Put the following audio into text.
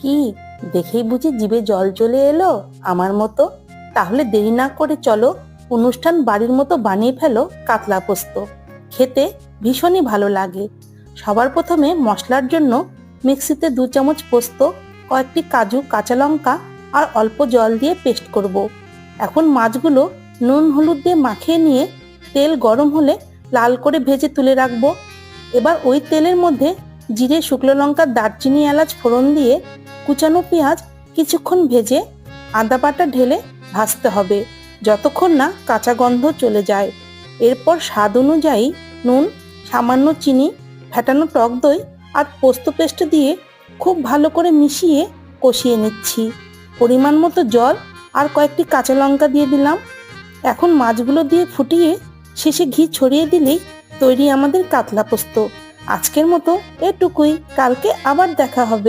কি? দেখেই বুঝি জিভে জল চলে এলো আমার মতো? তাহলে দেরি না করে চলো, অনুষ্ঠান বাড়ির মতো বানিয়ে ফেলো কাতলা পোস্ত। খেতে ভীষণই ভালো লাগে। সবার প্রথমে মশলার জন্য মিক্সিতে দু চামচ পোস্ত, কয়েকটি কাজু, কাঁচা লঙ্কা আর অল্প জল দিয়ে পেস্ট করব। এখন মাছগুলো নুন, হলুদ দিয়ে মাখিয়ে নিয়ে তেল গরম হলে লাল করে ভেজে তুলে রাখব। এবার ওই তেলের মধ্যে জিরে, শুকনো লঙ্কা, দারচিনি, এলাচ ফোড়ন দিয়ে কুচানো পেঁয়াজ কিছুক্ষণ ভেজে আদা বাটা ঢেলে ভাজতে হবে, যতক্ষণ না কাঁচা গন্ধ চলে যায়। এরপর স্বাদ অনুযায়ী নুন, সামান্য চিনি, ফেটানো টক দই আর পোস্ত পেস্ট দিয়ে খুব ভালো করে মিশিয়ে কষিয়ে নিচ্ছি। পরিমাণ মতো জল আর কয়েকটি কাঁচা লঙ্কা দিয়ে দিলাম। এখন মাছগুলো দিয়ে ফুটিয়ে শেষে ঘি ছড়িয়ে দিলেই তৈরি আমাদের কাতলা পোস্ত। আজকের মতো এটুকুই, কালকে আবার দেখা হবে।